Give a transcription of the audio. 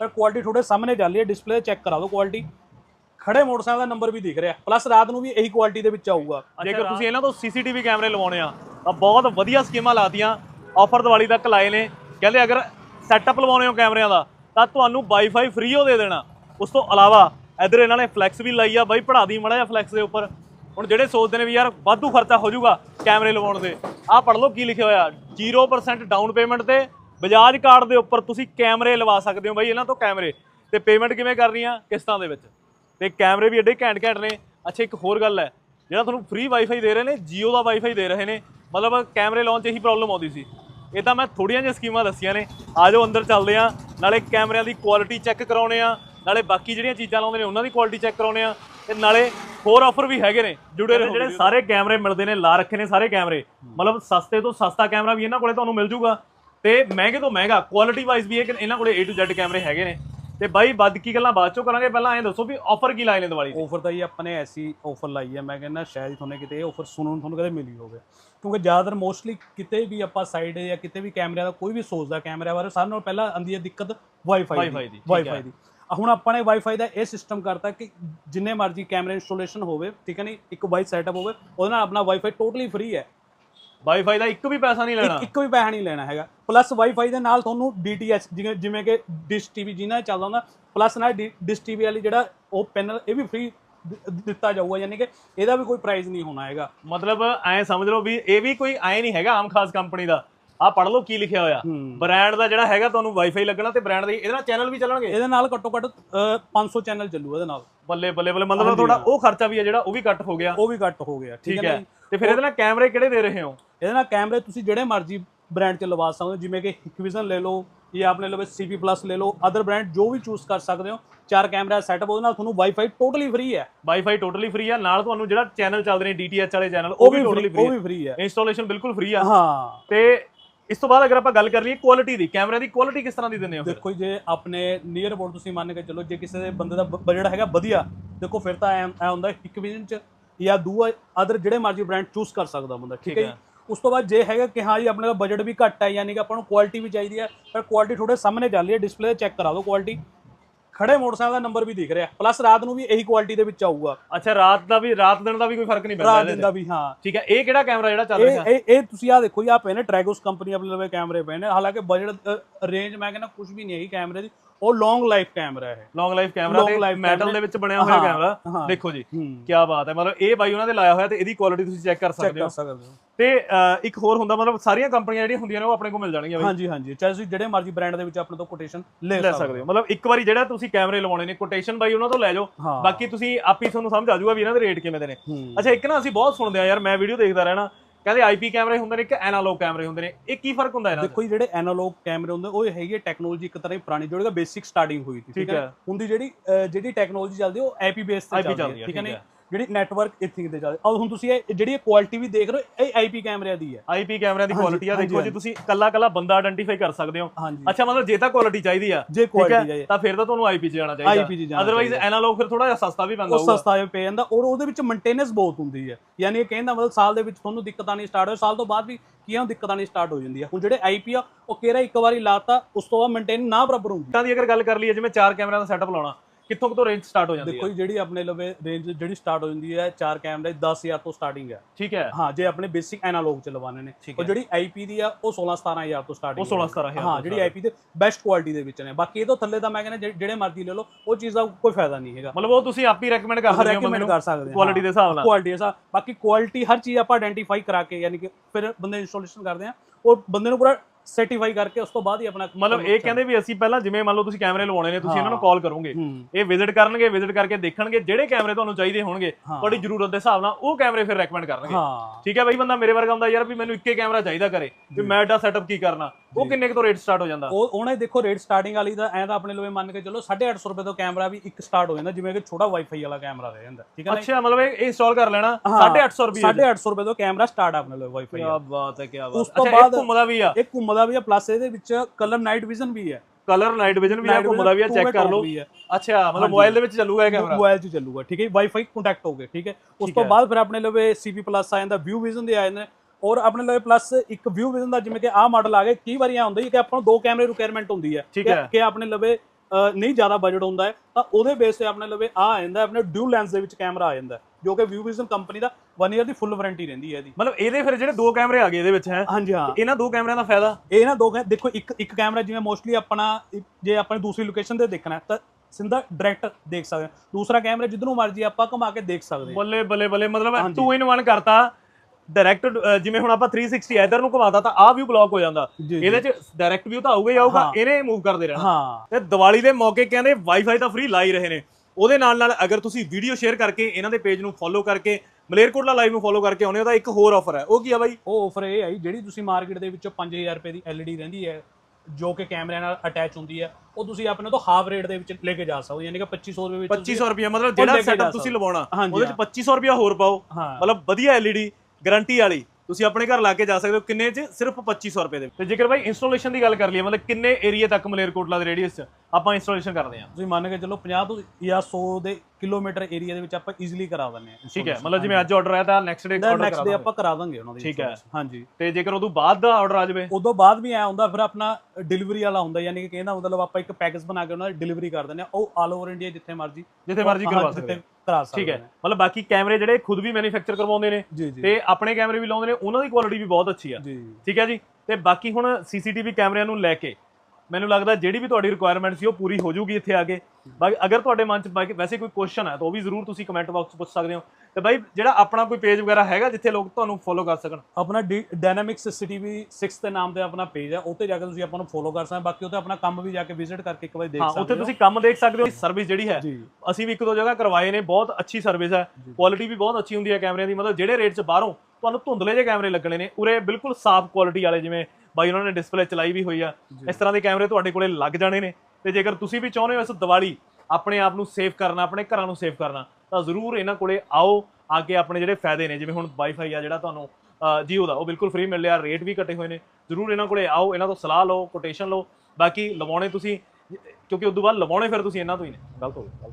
ਪਰ ਕੁਆਲਿਟੀ ਤੁਹਾਡੇ ਸਾਹਮਣੇ ਚੱਲ ਰਹੀ ਹੈ ਡਿਸਪਲੇ ਚੈੱਕ ਕਰਾ ਦਿਓ ਕੁਆਲਿਟੀ ਖੜੇ ਮੋਟਰਸਾਈਕਲ ਦਾ ਨੰਬਰ ਵੀ ਦਿਖ ਰਿਹਾ। ਪਲੱਸ ਰਾਤ ਨੂੰ ਵੀ ਇਹੀ ਕੁਆਲਿਟੀ ਦੇ ਵਿੱਚ ਆਊਗਾ। ਜੇਕਰ ਤੁਸੀਂ ਇਹਨਾਂ ਤੋਂ ਸੀਸੀਟੀਵੀ ਕੈਮਰੇ ਲਵਾਉਣੇ ਆ ਤਾਂ ਬਹੁਤ ਵਧੀਆ ਸਕੀਮਾਂ ਲਾਤੀਆਂ। ਆਫਰ ਦੀਵਾਲੀ ਤੱਕ ਲਾਏ ਨੇ। ਕਹਿੰਦੇ ਅਗਰ ਸੈਟਅਪ ਲਵਾਉਣੇ ਹੋ ਕੈਮਰਿਆਂ ਦਾ ਤਾਂ ਤੁਹਾਨੂੰ ਵਾਈਫਾਈ ਫ੍ਰੀ ਹੋ ਦੇ ਦੇਣਾ। ਉਸ ਤੋਂ ਇਲਾਵਾ ਇਧਰ ਇਹਨਾਂ ਨੇ ਫਲੈਕਸ ਵੀ ਲਾਈ ਆ। ਬਾਈ ਪੜਾ ਦੀ ਮੜਾ ਜਿਹਾ ਫਲੈਕਸ ਦੇ ਉੱਪਰ। ਹੁਣ ਜਿਹੜੇ ਸੋਚਦੇ ਨੇ ਵੀ ਯਾਰ ਵਾਧੂ ਖਰਚਾ ਹੋ ਜਾਊਗਾ ਕੈਮਰੇ ਲਵਾਉਣ ਦੇ ਆਹ ਪੜ ਲਓ ਕੀ ਲਿਖਿਆ ਹੋਇਆ। 0% ਡਾਊਨ ਪੇਮੈਂਟ ਤੇ ਬਜਾਜ ਕਾਰਡ ਦੇ ਉੱਪਰ ਤੁਸੀਂ ਕੈਮਰੇ ਲਵਾ ਸਕਦੇ ਹੋ ਬਾਈ ਇਹਨਾਂ ਤੋਂ ਕੈਮਰੇ। ਤੇ ਪੇਮੈਂਟ ਕਿਵੇਂ ਕਰਨੀ ਆ ਕਿਸ਼ਤਾਂ ਦੇ ਵਿੱਚ। ਤੇ ਕੈਮਰੇ ਵੀ ਐਡੇ ਘੈਂਟ ਘੈਂਟ ਨੇ। ਅੱਛਾ ਇੱਕ ਹੋਰ ਗੱਲ ਹੈ ਜਿਹੜਾ ਤੁਹਾਨੂੰ ਫ੍ਰੀ ਵਾਈਫਾਈ ਦੇ ਰਹੇ ਨੇ Jio ਦਾ ਵਾਈਫਾਈ ਦੇ ਰਹੇ ਨੇ ਮਤਲਬ ਕੈਮਰੇ ਲਾਉਣ 'ਚ ਇਹੀ ਪ੍ਰੋਬਲਮ ਆਉਂਦੀ ਸੀ। ਇਹ ਤਾਂ ਮੈਂ ਥੋੜੀਆਂ ਜਿਹੀਆਂ ਸਕੀਮਾਂ ਦੱਸੀਆਂ ਨੇ। ਆ ਜਾਓ ਅੰਦਰ ਚੱਲਦੇ ਆ ਨਾਲੇ ਕੈਮਰਿਆਂ ਦੀ ਕੁਆਲਿਟੀ ਚੈੱਕ ਕਰਾਉਣੇ ਆ ਨਾਲੇ ਬਾਕੀ ਜਿਹੜੀਆਂ ਚੀਜ਼ਾਂ ਲਾਉਂਦੇ ਨੇ ਉਹਨਾਂ ਦੀ ਕੁਆਲਿਟੀ ਚੈੱਕ ਕਰਾਉਣੇ ਆ ਤੇ ਨਾਲੇ ਹੋਰ ਆਫਰ ਵੀ ਹੈਗੇ ਨੇ ਜੁੜੇ ਰਹੋ ਜਿਹੜੇ ਸਾਰੇ ਕੈਮਰੇ ਮਿਲਦੇ ਨੇ ਲਾ ਰੱਖੇ ਨੇ ਸਾਰੇ ਕੈਮਰੇ। ਮਤਲਬ ਸਸਤੇ ਤੋਂ ਸਸਤਾ ਕੈਮਰਾ ਵੀ ਇਹਨਾਂ ਕੋਲੇ ਤੁਹਾਨੂੰ ਮਿਲ ਜੂਗਾ। ਤੇ ਮਹਿੰਗੇ ਤੋਂ ਮਹਿੰਗਾ ਕੁਆਲਿਟੀ ਵਾਈਜ਼ ਵੀ ਇਹ ਕਿ ਇਹਨਾਂ ਕੋਲੇ A to Z ਕੈਮਰੇ ਹੈਗੇ ਨੇ। ਤੇ ਬਾਈ ਵੱਧ ਕੀ ਗੱਲਾਂ ਬਾਅਦ ਚੋਂ ਕਰਾਂਗੇ? ਪਹਿਲਾਂ ਐਂ ਦੱਸੋ ਵੀ ਆਫਰ ਕੀ ਲਾਏ ਨੇ ਦੀਵਾਲੀ ਤੇ? ਆਫਰ ਤਾਂ ਜੀ ਆਪਾਂ ਨੇ ਐਸੀ ਆਫਰ ਲਾਈ ਹੈ ਮੈਂ ਕਹਿੰਦਾ ਸ਼ਾਇਦ ਹੀ ਤੁਹਾਨੂੰ ਕਿਤੇ ਇਹ ਆਫਰ ਸੁਣਨ ਨੂੰ ਤੁਹਾਨੂੰ ਕਦੇ ਮਿਲੀ ਹੋਵੇ। ਕਿਉਂਕਿ ਜ਼ਿਆਦਾਤਰ ਮੋਸਟਲੀ ਕਿਤੇ ਵੀ ਆਪਾਂ ਸਾਈਡ ਜਾਂ ਕਿਤੇ ਵੀ ਕੈਮਰਿਆਂ ਦਾ ਕੋਈ ਵੀ ਸੋਚਦਾ ਕੈਮਰਿਆਂ ਬਾਰੇ ਸਾਰਿਆਂ ਨਾਲੋਂ ਪਹਿਲਾਂ ਆਉਂਦੀ ਹੈ ਦਿੱਕਤ ਵਾਈਫਾਈ ਦੀ, ਦੀ ਵਾਈਫਾਈ ਦੀ। ਹੁਣ ਆਪਾਂ ਨੇ ਵਾਈਫਾਈ ਦਾ ਇਹ ਸਿਸਟਮ ਕਰਤਾ ਕਿ ਜਿੰਨੇ ਮਰਜ਼ੀ ਕੈਮਰੇ ਇੰਸਟਾਲੇਸ਼ਨ ਹੋਵੇ ਠੀਕ ਹੈ ਨਹੀਂ ਇੱਕ ਵਾਈ ਸੈਟਅਪ ਹੋਵੇ ਉਹਦੇ ਨਾਲ ਆਪਣਾ ਵਾਈਫਾਈ ਟੋਟਲੀ ਫ੍ਰੀ ਹੈ। ਵਾਈਫਾਈ ਦਾ ਇੱਕ ਵੀ ਪੈਸਾ ਨਹੀਂ ਲੈਣਾ। ਇੱਕ ਵੀ ਪੈਸਾ ਨਹੀਂ ਲੈਣਾ ਹੈਗਾ। ਪਲੱਸ ਵਾਈਫਾਈ ਦੇ ਨਾਲ ਤੁਹਾਨੂੰ DTH ਜਿਵੇਂ ਕਿ ਡਿਸ਼ ਟੀਵੀ ਜਿਨ੍ਹਾਂ 'ਚ ਚੱਲਦਾ ਹੁੰਦਾ ਪਲੱਸ ਨਾਲ ਡਿਸ਼ ਟੀਵੀ ਵਾਲੀ ਜਿਹੜਾ ਉਹ ਪੈਨਲ ਇਹ ਵੀ ਫ੍ਰੀ ਦਿੱਤਾ ਜਾਊਗਾ ਯਾਨੀ ਕਿ ਇਹਦਾ ਵੀ ਕੋਈ ਪ੍ਰਾਈਸ ਨਹੀਂ ਹੋਣਾ ਹੈਗਾ। ਮਤਲਬ ਐ ਸਮਝ ਲਓ ਵੀ ਇਹ ਵੀ ਕੋਈ ਐ ਨਹੀਂ ਹੈਗਾ ਆਮ ਖਾਸ ਕੰਪਨੀ ਦਾ। ਆ ਪੜ ਲਓ ਕੀ ਲਿਖਿਆ ਹੋਇਆ। ਬ੍ਰਾਂਡ ਦਾ ਜਿਹੜਾ ਹੈਗਾ ਤੁਹਾਨੂੰ ਵਾਈਫਾਈ ਲੱਗਣਾ ਤੇ ਬ੍ਰਾਂਡ ਦੇ ਇਹਦੇ ਨਾਲ ਚੈਨਲ ਵੀ ਚੱਲਣਗੇ? ਇਹਦੇ ਨਾਲ ਘੱਟੋ ਘੱਟ ਅ, 500 ਚੈਨਲ ਚੱਲੂ ਇਹਦੇ ਨਾਲ। ਬੱਲੇ ਬੱਲੇ ਬੱਲੇ ਮਤਲਬ ਤੁਹਾਡਾ ਉਹ ਖਰਚਾ ਵੀ ਹੈ ਜਿਹੜਾ ਉਹ ਵੀ ਕੱਟ ਹੋ ਗਿਆ। ਉਹ ਵੀ ਘੱਟ ਹੋ ਗਿਆ ਠੀਕ ਹੈ? ਤੇ ਫਿਰ ਇਹਦੇ ਨਾਲ ਕੈਮਰੇ ਕਿਹੜੇ ਦੇ ਰਹੇ ਹੋ? ਇਹਦੇ ਨਾਲ ਕੈਮਰੇ ਤੁਸੀਂ ਜਿਹੜੇ ਮਰਜ਼ੀ ਬ੍ਰਾਂਡ 'ਚ ਲਵਾ ਸਕਦੇ ਹੋ ਜਿਵੇਂ ਕਿ ਹਿਕਵਿਜ਼ਨ ਲੈ ਲਓ ਜਾਂ ਆਪਣੇ ਲਵੇ ਸੀਪੀ ਪਲੱਸ ਲੈ ਲਓ ਅਦਰ ਬ੍ਰਾਂਡ ਜੋ ਵੀ ਚੂਜ਼ ਕਰ ਸਕਦੇ ਹੋ ਚਾਰ ਕੈਮਰਾ ਸੈਟਅਪ ਉਹਦੇ ਨਾਲ ਤੁਹਾਨੂੰ ਵਾਈਫਾਈ ਟੋਟਲੀ ਫ੍ਰੀ ਹੈ। ਵਾਈਫਾਈ ਟੋਟਲੀ ਫ੍ਰੀ ਆ ਨਾਲ ਤੁਹਾਨੂੰ ਜਿਹੜਾ ਚੈਨਲ ਚੱਲਦੇ ਨੇ DTH ਵਾਲੇ ਚੈਨਲ ਉਹ ਵੀ ਟੋਟਲੀ free- ਉਹ ਫ੍ਰੀ ਵੀ ਫ੍ਰੀ ਹੈ। ਹੈ। ਇੰਸਟਾਲੇਸ਼ਨ ਬਿਲਕੁਲ ਫ੍ਰੀ ਆ। ਹਾਂ। ਤੇ ਇਸ ਤੋਂ ਬਾਅਦ ਅਗਰ ਆਪਾਂ ਗੱਲ ਕਰ ਲਈਏ ਕੁਆਲਿਟੀ ਦੀ ਕੈਮਰੇ ਦੀ ਕੁਆਲਿਟੀ ਕਿਸ ਤਰ੍ਹਾਂ ਦੀ ਦਿੰਦੇ ਹੋ ਫਿਰ? ਦੇਖੋ ਜੇ ਆਪਣੇ ਨੀਅਰ ਅਬਾਊਟ ਤੁਸੀਂ ਮੰਨ ਕੇ ਚੱਲੋ ਜੇ ਕਿਸੇ ਦੇ ਬੰਦੇ ਦਾ ਬਜਟ ਹੈਗਾ ਵਧੀਆ ਦੇਖੋ ਫਿਰ ਤਾਂ ਐ ਹੁੰਦਾ ਇੱਕ ਵਿਜ਼ਨ ਚ ਜਾਂ ਦੂਆ ਅਦਰ ਜਿਹੜੇ ਮਰਜ਼ੀ ਬ੍ਰਾਂਡ ਚੂਜ਼ ਕਰ ਸਕਦਾ ਬੰਦਾ ਠੀਕ ਹੈ। ਉਸ ਤੋਂ ਬਾਅਦ ਜੇ ਹੈਗਾ ਕਿ ਹਾਂ ਜੀ ਆਪਣੇ ਦਾ ਬਜਟ ਵੀ ਘੱਟ ਹੈ ਯਾਨੀ ਕਿ ਆਪਾਂ ਨੂੰ ਕੁਆਲਿਟੀ ਵੀ ਚਾਹੀਦੀ ਹੈ ਪਰ ਕੁਆਲਿਟੀ ਤੁਹਾਡੇ ਸਾਹਮਣੇ ਚੱਲ ਰਹੀ ਹੈ ਡਿਸਪਲੇ ਤੇ ਚੈੱਕ ਕਰਾ ਦਿਓ ਕੁਆਲਿਟੀ ਖੜੇ ਮੋਟਰਸਾਈਕਲ ਦਾ ਨੰਬਰ ਵੀ ਦਿਖ ਰਿਹਾ ਪਲੱਸ ਰਾਤ ਨੂੰ ਵੀ ਇਹੀ ਕੁਆਲਿਟੀ ਦੇ ਵਿੱਚ ਆਊਗਾ। ਅੱਛਾ ਰਾਤ ਦਾ ਵੀ ਰਾਤ ਦਿਨ ਦਾ ਵੀ ਕੋਈ ਫ਼ਰਕ ਨਹੀਂ ਪੈਂਦਾ ਰਾਤ ਦਿਨ ਦਾ ਵੀ ਹਾਂ। ਠੀਕ ਹੈ ਇਹ ਕਿਹੜਾ ਕੈਮਰਾ ਜਿਹੜਾ ਚੱਲ ਰਿਹਾ? ਇਹ ਇਹ ਤੁਸੀਂ ਆ ਦੇਖੋ ਜੀ ਆ ਪਏ ਨੇ ਟ੍ਰੈਗੋਸ ਕੰਪਨੀ ਆਪਣੇ ਲਵੇ ਕੈਮਰੇ ਪਏ ਨੇ। ਹਾਲਾਂਕਿ ਬਜਟ ਰੇਂਜ ਮੈਂ ਕਹਿੰਦਾ ਕੁਝ ਵੀ ਨਹੀਂ ਹੈਗੀ ਕੈਮਰੇ ਦੀ। ਉਹ ਲੌਂਗ ਲਾਈਫ ਕੈਮਰਾ ਹੈ ਲੌਂਗ ਲਾਈਫ ਕੈਮਰਾ ਤੇ ਮੈਟਲ। ਦੇ ਵਿੱਚ ਬਣਿਆ ਹੋਇਆ ਕੈਮਰਾ। ਦੇਖੋ ਜੀ ਕੀ ਬਾਤ ਹੈ। ਮਤਲਬ ਇਹ ਬਾਈ ਉਹਨਾਂ ਦੇ ਲਾਇਆ ਹੋਇਆ ਤੇ ਇਹਦੀ ਕੁਆਲਿਟੀ ਤੁਸੀਂ ਚੈੱਕ ਕਰ ਸਕਦੇ ਹੋ। ਕਰ ਸਕਦੇ ਹੋ। ਤੇ ਇੱਕ ਹੋਰ ਹੁੰਦਾ ਮਤਲਬ ਸਾਰੀਆਂ ਕੰਪਨੀਆਂ ਜਿਹੜੀਆਂ ਹੁੰਦੀਆਂ ਨੇ ਉਹ ਆਪਣੇ ਕੋਲ ਮਿਲ ਜਾਣਗੀਆਂ ਬਾਈ। ਹਾਂਜੀ ਹਾਂਜੀ। ਚਾਹੇ ਤੁਸੀਂ ਜਿਹੜੇ ਮਰਜ਼ੀ ਬ੍ਰਾਂਡ ਦੇ ਵਿੱਚ ਆਪਣੇ ਤੋਂ ਕੋਟੇਸ਼ਨ ਲੈ ਸਕਦੇ ਹੋ। ਮਤਲਬ ਇੱਕ ਵਾਰੀ ਜਿਹੜਾ ਤੁਸੀਂ ਕੈਮਰੇ ਲਵਾਉਣੇ ਨੇ ਕੋਟੇਸ਼ਨ ਬਾਈ ਉਹਨਾਂ ਤੋਂ ਲੈ ਜਾਓ। ਬਾਕੀ ਤੁਸੀਂ ਆਪ ਹੀ ਤੁਹਾਨੂੰ ਸਮਝ ਆ ਜਾਊਗਾ ਵੀ ਇਹਨਾਂ ਦੇ ਰੇਟ ਕਿਵੇਂ ਦੇ ਨੇ। ਅੱਛਾ ਇੱਕ ਨਾ ਅਸੀਂ ਬਹੁਤ ਸੁਣਦੇ ਆ ਯਾਰ ਮੈਂ ਵੀਡੀਓ ਦੇਖਦਾ ਰਹਿਣਾ। ਕਹਿੰਦੇ ਆਈਪੀ ਕੈਮਰੇ ਹੁੰਦੇ ਨੇ ਇੱਕ ਐਨਾਲੌਗ ਕੈਮਰੇ ਹੁੰਦੇ ਨੇ ਇਹ ਕੀ ਫ਼ਰਕ ਹੁੰਦਾ ਇਹਨਾਂ ਦਾ ਦੇਖੋ ਜੀ ਜਿਹੜੇ ਐਨਾਲੌਗ ਕੈਮਰੇ ਹੁੰਦੇ ਉਹ ਹੈਗੀ ਟੈਕਨੋਲੋਜੀ ਇੱਕ ਤਰ੍ਹਾਂ ਦੀ ਪੁਰਾਣੀ ਜਿਹੜੀ ਬੇਸਿਕ ਸਟਾਰਟਿੰਗ ਹੋਈ ਸੀ ਠੀਕ ਹੈ? ਹੁੰਦੀ ਜਿਹੜੀ ਜਿਹੜੀ ਟੈਕਨੋਲੋਜੀ ਚੱਲਦੀ ਉਹ ਆਈਪੀ ਬੇਸ ਤੇ ਚੱਲਦੀ ਹੈ ਠੀਕ ਹੈ ਠੀਕ ਨਹੀਂ ਹੈ। ਜਿਹੜੀ ਨੈਟਵਰਕ ਇਥਿੰਗ ਤੇ ਚੱਲਦੀ ਔਰ ਹੁਣ ਤੁਸੀਂ ਇਹ ਜਿਹੜੀ ਕੁਆਲਿਟੀ ਵੀ ਦੇਖ ਰਹੇ ਹੋ ਇਹ ਆਈਪੀ ਕੈਮਰਿਆਂ ਦੀ ਹੈ। ਆਈਪੀ ਕੈਮਰਿਆਂ ਦੀ ਕੁਆਲਿਟੀ ਆ ਦੇਖੋ ਜੀ ਤੁਸੀਂ ਕੱਲਾ ਕੱਲਾ ਬੰਦਾ ਆਇਡੈਂਟੀਫਾਈ ਕਰ ਸਕਦੇ ਹੋ। ਅੱਛਾ ਮਤਲਬ ਜੇ ਤਾਂ ਕੁਆਲਿਟੀ ਚਾਹੀਦੀ ਆ ਜੇ ਕੁਆਲਿਟੀ ਚਾਹੀਦੀ ਤਾਂ ਫਿਰ ਤਾਂ ਤੁਹਾਨੂੰ ਆਈਪੀ 'ਚ ਜਾਣਾ ਚਾਹੀਦਾ। ਅਦਰਵਾਈਜ਼। ਐਨਾਲੌਗ ਫਿਰ ਥੋੜਾ ਜਿਹਾ ਸਸਤਾ ਵੀ ਪੈਂਦਾ ਉਹ ਹੋਊਗਾ। ਸਸਤਾ ਜਿਹਾ ਪੈ ਜਾਂਦਾ ਔਰ ਉਹਦੇ ਵਿੱਚ ਮੇਨਟੇਨੈਂਸ ਬਹੁਤ ਹੁੰਦੀ ਹੈ। ਯਾਨੀ ਇਹ ਕਹਿੰਦਾ ਮਤਲਬ ਸਾਲ ਦੇ ਵਿੱਚ ਤੁਹਾਨੂੰ ਦਿੱਕਤਾਂ ਨਹੀਂ ਸਟਾਰਟ ਹੋਏ ਸਾਲ ਤੋਂ ਬਾਅਦ ਵੀ ਕੀਆਂ ਦਿੱਕਤਾਂ ਨਹੀਂ ਸਟਾਰਟ ਹੋ ਜਾਂਦੀਆਂ? ਹੁਣ ਜਿਹੜੇ ਆਈਪੀ ਆ ਉਹ ਕਿਹੜਾ ਇੱਕ ਵਾਰੀ ਲਾਤਾ ਉਸ ਤੋਂ ਬਾਅਦ ਮੇਨਟੇਨ ਨਾ ਬਰਾਬਰ ਹੁੰਦੀ। ਤਾਂ ਦੀ ਅਗਰ ਗੱਲ ਕਰ ਲਈਏ ਜਿਵੇਂ ਚਾਰ ਕੈਮਰਿਆਂ ਦਾ ਸੈਟਅਪ ਲਾਉਣਾ ਕਿੱਥੋਂ ਕਿਤੋਂ ਰੇਂਜ ਸਟਾਰਟ ਹੋ ਜਾਂਦੀ ਹੈ ਦੇਖੋ ਜਿਹੜੀ ਆਪਣੇ ਲਵੇ ਰੇਂਜ ਜਿਹੜੀ ਸਟਾਰਟ ਹੋ ਜਾਂਦੀ ਹੈ ਚਾਰ ਕੈਮਰੇ 10000 ਤੋਂ ਸਟਾਰਟਿੰਗ ਹੈ। ਠੀਕ ਹੈ। ਹਾਂ ਜੇ ਆਪਣੇ ਬੇਸਿਕ ਐਨਾਲੌਗ ਚ ਲਵਾਣੇ ਨੇ ਉਹ ਜਿਹੜੀ ਆਈਪੀ ਦੀ ਆ ਉਹ 16 17000 ਤੋਂ ਸਟਾਰਟਿੰਗ ਉਹ 16 17000 ਹਾਂ ਜਿਹੜੀ ਆਈਪੀ ਦੇ ਬੈਸਟ ਕੁਆਲਿਟੀ ਦੇ ਵਿੱਚ ਨੇ। ਬਾਕੀ ਇਹ ਤੋਂ ਥੱਲੇ ਦਾ ਮੈਂ ਕਹਿੰਦਾ ਜਿਹੜੇ- ਮਰਜ਼ੀ ਲੈ ਲਓ ਉਹ ਚੀਜ਼ ਦਾ ਕੋਈ ਫਾਇਦਾ ਨਹੀਂ ਹੈਗਾ। ਮਤਲਬ ਉਹ ਤੁਸੀਂ ਆਪ ਹੀ ਰეკਮੈਂਡ ਕਰ ਸਕਦੇ ਹੋ ਰეკਮੈਂਡ ਕਰ ਸਕਦੇ ਹਾਂ ਕੁਆਲਿਟੀ ਦੇ ਹਿਸਾਬ ਨਾਲ। ਕੁਆਲਿਟੀ ਸਾ ਬਾਕੀ ਕੁਆਲਿਟੀ ਹਰ ਚੀਜ਼ ਆਪਾਂ ਆਇਡੈਂਟੀਫਾਈ ਕਰਾ ਕੇ ਯਾਨੀ ਕਿ ਫਿਰ ਬੰਦੇ ਇੰਸਟਾਲੇਸ਼ਨ ਕਰਦੇ ਆ ਉਹ ਬੰਦੇ ਨੂੰ ਪੂਰਾ ਸਰਟੀਫਾਈ ਕਰਕੇ ਉਸ ਤੋਂ ਬਾਅਦ ਹੀ ਆਪਣਾ ਮਤਲਬ ਇਹ ਕਹਿੰਦੇ ਵੀ ਅਸੀਂ ਪਹਿਲਾਂ ਜਿਵੇਂ ਮੰਨ ਲਓ ਤੁਸੀਂ ਕੈਮਰੇ ਲਵਾਉਣੇ ਨੇ ਤੁਸੀਂ ਇਹਨਾਂ ਨੂੰ ਕਾਲ ਕਰੋਗੇ। ਇਹ ਵਿਜ਼ਿਟ ਕਰਨਗੇ ਵਿਜ਼ਿਟ ਕਰਕੇ ਦੇਖਣਗੇ ਜਿਹੜੇ ਕੈਮਰੇ ਤੁਹਾਨੂੰ ਚਾਹੀਦੇ ਹੋਣਗੇ। ਤੁਹਾਡੀ ਜ਼ਰੂਰਤ ਦੇ ਹਿਸਾਬ ਨਾਲ ਉਹ ਕੈਮਰੇ ਫਿਰ ਰეკਮੈਂਡ ਕਰਨਗੇ। ਠੀਕ ਹੈ ਬਾਈ ਬੰਦਾ ਮੇਰੇ ਵਰਗਾ ਹੁੰਦਾ ਯਾਰ ਵੀ ਮੈਨੂੰ ਇੱਕੇ ਕੈਮਰਾ ਚਾਹੀਦਾ ਕਰੇ ਵੀ ਮੈਂ ਐਡਾ ਸੈਟਅਪ ਕੀ ਕਰਨਾ? ਉਹ ਕਿੰਨੇ ਕੁ ਤੋਂ ਰੇਟ ਸਟਾਰਟ ਹੋ ਜਾਂਦਾ? ਉਹ ਉਹਨੇ ਦੇਖੋ ਰੇਟ ਸਟਾਰਟਿੰਗ ਵਾਲੀ ਦਾ ਐਂ ਤਾਂ ਆਪਣੇ ਲੋਵੇ ਮੰਨ ਕੇ ਚੱਲੋ 850 ਰੁਪਏ ਤੋਂ ਕੈਮਰਾ ਵੀ ਇੱਕ ਸਟਾਰਟ ਹੋ ਜਾਂਦਾ ਜਿਵੇਂ ਕਿ ਛੋਟਾ ਵਾਈਫਾਈ ਵਾਲਾ ਕੈਮਰਾ ਰਹਿ ਜਾਂਦਾ। ਠੀਕ ਹੈ ਅੱਛਾ ਮਤਲਬ ਇਹ ਇੰਸਟਾਲ ਕਰ ਲੈਣਾ ਹਾਂ। 850 ਰੁਪਏ 850 ਰੁਪਏ ਤੋਂ ਕੈਮਰਾ ਸਟਾਰਟ ਆਪਣੇ ਲੋਵੇ ਵਾਈਫਾਈ ਕੀ ਬਾਤ ਹੈ ਕੀ ਬਾਤ। ਉਸ ਤੋਂ ਬਾਅਦ- ਘੁੰਮਦਾ ਵੀ ਆ। ਇਹ ਘੁੰਮਦਾ ਵੀ ਆ ਪਲੱਸ ਇਹਦੇ ਵਿੱਚ ਕਲਰ ਨਾਈਟ ਵਿਜ਼ਨ ਵੀ ਹੈ। ਕਲਰ ਨਾਈਟ ਵਿਜ਼ਨ ਵੀ Night ਘੁੰਮਦਾ ਵੀ ਆ vision ਚੈੱਕ ਕਰ ਲਓ। ਹੈ। ਅੱਛਾ ਮਤਲਬ ਮੋਬਾਈਲ ਦੇ ਵਿੱਚ ਚੱਲੂਗਾ ਇਹ ਕੈਮਰਾ ਮੋਬਾਈਲ 'ਚ ਚੱਲੂਗਾ ਠੀਕ ਹੈ ਵਾਈਫਾਈ ਕੰਟੈਕਟ ਹੋ ਗਏ ਠੀਕ ਹੈ? ਉਸ ਤੋਂ ਹੈ। ਬਾਅਦ ਫਿਰ ਆਪਣੇ ਲਵੇ ਸੀਪੀ ਪਲੱਸ ਆ ਜਾਂਦਾ ਵਿਊ ਵਿਜ਼ਨ ਦੇ ਆ ਜਾਂਦੇ ਔਰ ਆਪਣੇ ਲਵੇ ਪਲੱਸ ਇੱਕ ਵਿਊ ਵਿਜ਼ਨ ਦਾ ਜਿਵੇਂ ਕਿ ਆਹ ਮਾਡਲ ਆ ਗਏ ਕਈ ਵਾਰੀ ਆ ਹੁੰਦਾ ਜੀ ਕਿ ਆਪਾਂ ਨੂੰ ਦੋ ਕੈਮਰੇ ਰਿਕੁਆਇਰਮੈਂਟ ਹੁੰਦੀ ਹੈ। ਠੀਕ ਕਿ- ਹੈ। ਕਿ ਆਪਣੇ ਲਵੇ ਨਹੀਂ ਜ਼ਿਆਦਾ ਬਜਟ ਹੁੰਦਾ ਹੈ ਤਾਂ ਉਹਦੇ ਬੇਸ ਤੇ ਆਪਣੇ ਲਵੇ ਆ ਜਾਂਦਾ ਆਪਣੇ ਡਿਊ ਲੈਂਸ ਦੇ ਵਿੱਚ ਕੈਮਰਾ ਆ ਜਾਂਦਾ ਹੈ, ਜੋ ਕਿ ਵਿਊਵਿਜ਼ਨ ਕੰਪਨੀ ਦਾ 1 ਇਅਰ ਦੀ ਫੁੱਲ ਵਾਰੰਟੀ ਰਹਿੰਦੀ ਹੈ ਇਹਦੀ। ਮਤਲਬ ਇਹਦੇ ਫਿਰ ਜਿਹੜੇ ਦੋ ਕੈਮਰੇ ਆ ਗਏ ਇਹਦੇ ਵਿੱਚ ਹੈ? ਹਾਂਜੀ ਹਾਂ। ਇਹਨਾਂ ਦੋ ਕੈਮਰਿਆਂ ਦਾ ਫਾਇਦਾ? ਇਹ ਨਾ ਦੋ ਕੈ- ਦੇਖੋ ਇੱਕ ਇੱਕ ਕੈਮਰਾ ਜਿਵੇਂ ਮੋਸਟਲੀ ਆਪਣਾ ਇੱਕ- ਜੇ ਆਪਣੇ ਦੂਸਰੀ ਲੋਕੇਸ਼ਨ ਤੇ ਦੇਖਣਾ ਹੈ ਤਾਂ ਸਿੱਧਾ ਡਾਇਰੈਕਟ ਦੇਖ ਸਕਦੇ ਹਾਂ। ਦੂਸਰਾ ਕੈਮਰਾ ਜਿੱਧਰੋਂ ਮਰਜ਼ੀ ਆਪਾਂ ਘੁਮਾ ਕੇ ਦੇਖ ਸਕਦੇ ਹਾਂ। ਬੱਲੇ ਬੱਲੇ ਬੱਲੇ ਮਤਲਬ ਹਾਂਜੀ। 2 ਇਨ 1 ਕਰਤਾ ਡਾਇਰੈਕਟ ਜਿਵੇਂ ਹੁਣ ਆਪਾਂ 360 ਇਧਰ ਨੂੰ ਘੁਮਾਤਾ ਤਾਂ ਆਹ ਵੀ ਬਲੌਕ ਹੋ ਜਾਂਦਾ। ਜੀ, ਜੀ। ਇਹਦੇ ਚ ਡਾਇਰੈਕਟ ਵਿਊ ਤਾਂ ਆਊਗਾ ਹੀ ਆਊਗਾ ਹਾਂ। ਇਹਨੇ ਮੂਵ ਕਰਦੇ ਰਹਿਣਾ ਹਾਂ। ਤੇ ਦੀਵਾਲੀ ਦੇ ਮੌਕੇ ਕਹਿੰਦੇ ਵਾਈਫਾਈ ਤਾਂ ਫ੍ਰੀ ਲਾ ਹੀ ਰਹੇ ਨੇ। ਉਹਦੇ ਨਾਲ ਨਾਲ ਅਗਰ ਤੁਸੀਂ ਵੀਡੀਓ ਸ਼ੇਅਰ ਕਰਕੇ ਇਹਨਾਂ ਦੇ ਪੇਜ ਨੂੰ ਫੋਲੋ ਕਰਕੇ ਮਲੇਰਕੋਟਲਾ ਲਾਈਵ ਨੂੰ ਫੋਲੋ ਕਰਕੇ ਆਉਨੇ ਤਾਂ ਇੱਕ ਹੋਰ ਆਫਰ ਹੈ। ਉਹ ਕੀ ਆ ਬਾਈ? ਉਹ ਆਫਰ ਇਹ ਆਈ ਜਿਹੜੀ ਤੁਸੀਂ ਮਾਰਕੀਟ ਦੇ ਵਿੱਚੋਂ 5000 ਰੁਪਏ ਦੀ LED ਰਹਿੰਦੀ ਹੈ ਜੋ ਕਿ ਕੈਮਰਿਆਂ ਨਾਲ ਅਟੈਚ ਹੁੰਦੀ ਹੈ ਉਹ ਤੁਸੀਂ ਆਪਣੇ ਤੋਂ ਹਾਫ ਰੇਟ ਦੇ ਵਿੱਚ ਲੈ ਕੇ ਜਾ ਸਕਦੇ ਹੋ ਯਾਨੀ ਕਿ 2500 ਰੁਪਏ ਵਿੱਚ ਤੁਸੀਂ- 2500 ਰੁਪਏ ਮਤਲਬ ਜਿਹੜਾ ਸੈਟਅਪ ਤੁਸੀਂ। ਲਵਾਉਣਾ ਉਹਦੇ ਚ 2500 ਰੁਪਏ ਹੋਰ ਪਾਓ। ਹਾਂ। ਮਤਲਬ ਵਧੀਆ LED ਗਾਰੰਟੀ ਵਾਲੀ ਤੁਸੀਂ ਆਪਣੇ ਘਰ ਲਾ ਕੇ ਜਾ ਸਕਦੇ ਹੋ ਕਿੰਨੇ ਚ? ਸਿਰਫ 2500 ਰੁਪਏ ਦੇ ਤੇ ਜੇਕਰ ਬਾਈ ਇੰਸਟਾਲੇਸ਼ਨ ਦੀ ਗੱਲ ਕਰ ਲਈਏ ਮਤਲਬ ਕਿੰਨੇ ਏਰੀਆ ਤੱਕ ਮਲੇਰਕੋਟਲਾ ਦੇ ਰੇਡੀਅਸ ਚ? ਆਪਾਂ ਇੰਸਟਾਲੇਸ਼ਨ ਕਰਦੇ ਹਾਂ। ਤੁਸੀਂ ਮੰਨ ਕੇ ਚੱਲੋ 50 ਤੋਂ ਜਾਂ 100 ਦੇ ਕਿਲੋਮੀਟਰ ਏਰੀਆ ਦੇ ਵਿੱਚ ਆਪਾਂ ਈਜ਼ੀਲੀ ਕਰਾ ਦਿੰਦੇ ਹਾਂ ਠੀਕ ਹੈ ਮਤਲਬ ਜਿਵੇਂ ਅੱਜ ਆਰਡਰ ਆਇਆ ਤਾਂ ਨੈਕਸਟ ਡੇ ਆਰਡਰ ਨੈਕਸਟ ਕਰਾ ਡੇ ਦਾਂਗੇ। ਆਪਾਂ ਕਰਾ ਦਾਂਗੇ ਉਹਨਾਂ ਦੀ ਠੀਕ ਹੈ। ਹਾਂਜੀ। ਤੇ ਜੇਕਰ ਉਦੋਂ ਬਾਅਦ ਦਾ ਆਰਡਰ ਆ ਜਾਵੇ? ਉਦੋਂ ਬਾਅਦ ਵੀ ਐ ਹੁੰਦਾ ਫਿਰ ਆਪਣਾ ਡਿਲੀਵਰੀ ਵਾਲਾ ਹੁੰਦਾ ਯਾਨੀ ਕਿ ਕਹਿੰਦਾ ਮਤਲਬ ਆਪਾਂ ਇੱਕ ਪੈਕੇਜ ਬਣਾ ਕੇ ਉਹਨਾਂ ਦੀ ਡਿਲੀਵਰੀ ਕਰ ਦਿੰਦੇ ਆ ਉਹ ਆਲ ਓਵਰ ਇੰਡੀਆ ਜਿੱਥੇ ਮਰਜ਼ੀ ਜਿੱਥੇ ਮਰਜ਼ੀ ਕਰਵਾ ਸਕਦੇ। ਕਰਾ ਸਕਦੇ ਠੀਕ ਹੈ। ਮਤਲਬ ਬਾਕੀ ਕੈਮਰੇ ਜਿਹੜੇ ਖੁਦ ਵੀ ਮੈਨੂਫੈਕਚਰ ਕਰਵਾਉਂਦੇ ਨੇ ਤੇ ਆਪਣੇ ਕੈਮਰੇ ਵੀ ਲਾਉਂਦੇ ਨੇ ਉਹਨਾਂ ਦੀ ਕੁਆਲਿਟੀ ਵੀ ਬਹੁਤ ਅੱਛੀ ਆ। ਠੀਕ ਹੈ ਜੀ। ਤੇ ਬਾਕੀ ਹੁਣ ਸੀਸੀਟੀਵੀ ਕੈਮਰਿਆਂ ਨੂੰ ਲੈ ਕੇ ਮੈਨੂੰ ਲੱਗਦਾ ਜਿਹੜੀ ਵੀ ਤੁਹਾਡੀ ਰਿਕੁਆਇਰਮੈਂਟ ਸੀ ਉਹ ਪੂਰੀ ਹੋ ਜਾਊਗੀ ਇੱਥੇ ਆ ਕੇ। ਬਾਕੀ ਅਗਰ ਤੁਹਾਡੇ ਮਨ 'ਚ ਬਾਕੀ ਵੈਸੇ ਕੋਈ ਕੁਐਸਚਨ ਹੈ ਤਾਂ ਉਹ ਵੀ ਜ਼ਰੂਰ ਤੁਸੀਂ ਕਮੈਂਟ ਬਾਕਸ 'ਚ ਪੁੱਛ ਸਕਦੇ ਹੋ। ਤੇ ਬਾਈ ਜਿਹੜਾ ਆਪਣਾ ਕੋਈ ਪੇਜ ਵਗੈਰਾ ਹੈਗਾ ਜਿੱਥੇ ਲੋਕ ਤੁਹਾਨੂੰ ਫੋਲੋ ਕਰ ਸਕਣ? ਆਪਣਾ ਡਾਇਨਾਮਿਕਸ ਸੀਸੀਟੀਵੀ 6 ਦੇ ਨਾਮ ਤੇ ਆਪਣਾ ਪੇਜ ਹੈ। ਉੱਤੇ ਜਾ ਕੇ ਤੁਸੀਂ ਆਪਾਂ ਨੂੰ ਫੋਲੋ ਕਰ ਸਕਦੇ ਬਾਕੀ ਉੱਤੇ ਆਪਣਾ ਕੰਮ ਵੀ ਜਾ ਕੇ ਵਿਜ਼ਿਟ ਕਰਕੇ ਇੱਕ ਵਾਰੀ ਦੇਖ ਸਕਦੇ ਹੋ। ਉੱਥੇ ਤੁਸੀਂ ਕੰਮ ਦੇਖ ਸਕਦੇ ਹੋ। ਸਰਵਿਸ ਜਿਹੜੀ ਹੈ ਅਸੀਂ ਵੀ ਇੱਕ ਦੋ ਜਗ੍ਹਾ ਕਰਵਾਏ ਨੇ। ਬਹੁਤ ਅੱਛੀ ਸਰਵਿਸ ਹੈ। ਕੁਆਲਿਟੀ ਵੀ ਬਹੁਤ ਅੱਛੀ ਹੁੰਦੀ ਹੈ ਕੈਮਰਿਆਂ ਦੀ। ਮਤਲਬ ਜਿਹੜੇ ਰੇਟ 'ਚ ਬਾਹਰੋਂ ਤੁਹਾਨੂੰ ਧੁੰਦਲੇ ਜਿਹੇ ਕੈਮਰੇ ਲੱਗਣੇ ਨੇ ਉਰੇ ਬਿਲਕੁਲ ਸਾਫ਼ ਕੁਆਲਿਟੀ ਵਾਲੇ ਜਿਵੇਂ ਬਾਈ ਉਹਨਾਂ ਨੇ ਡਿਸਪਲੇ ਚਲਾਈ ਵੀ ਹੋਈ ਆ। ਇਸ ਤਰ੍ਹਾਂ ਦੇ ਕੈਮਰੇ ਤੁਹਾਡੇ ਕੋਲੇ ਲੱਗ ਜਾਣੇ ਨੇ। ਤੇ ਜੇਕਰ ਤੁਸੀਂ ਵੀ ਚਾਹੁੰਦੇ ਹੋ ਇਸ ਦੀਵਾਲੀ ਆਪਣੇ ਆਪ ਨੂੰ ਸੇਵ ਕਰਨਾ ਆਪਣੇ ਘਰਾਂ ਨੂੰ ਸੇਵ ਕਰਨਾ ਤਾਂ ਜ਼ਰੂਰ ਇਹਨਾਂ ਕੋਲੇ ਆਓ ਆ ਕੇ ਆਪਣੇ ਜਿਹੜੇ ਫਾਇਦੇ ਨੇ ਜਿਵੇਂ ਹੁਣ ਵਾਈਫਾਈ ਆ ਜਿਹੜਾ ਤੁਹਾਨੂੰ ਜੀਓ ਦਾ ਉਹ ਬਿਲਕੁਲ ਫ੍ਰੀ ਮਿਲ ਰਿਹਾ ਰੇਟ ਵੀ ਘਟੇ ਹੋਏ ਨੇ। ਜ਼ਰੂਰ ਇਹਨਾਂ ਕੋਲੇ ਆਓ ਇਹਨਾਂ ਤੋਂ ਸਲਾਹ ਲਓ ਕੋਟੇਸ਼ਨ ਲਓ। ਬਾਕੀ ਲਵਾਉਣੇ ਤੁਸੀਂ ਕਿਉਂਕਿ ਉਦੋਂ ਬਾਅਦ ਲਵਾਉਣੇ ਫਿਰ ਤੁਸੀਂ ਇਹਨਾਂ ਤੋਂ ਹੀ ਨੇ। ਗਲਤ ਹੋ ਗਿਆ ਗਲਤ ਹੋ ਗਿਆ।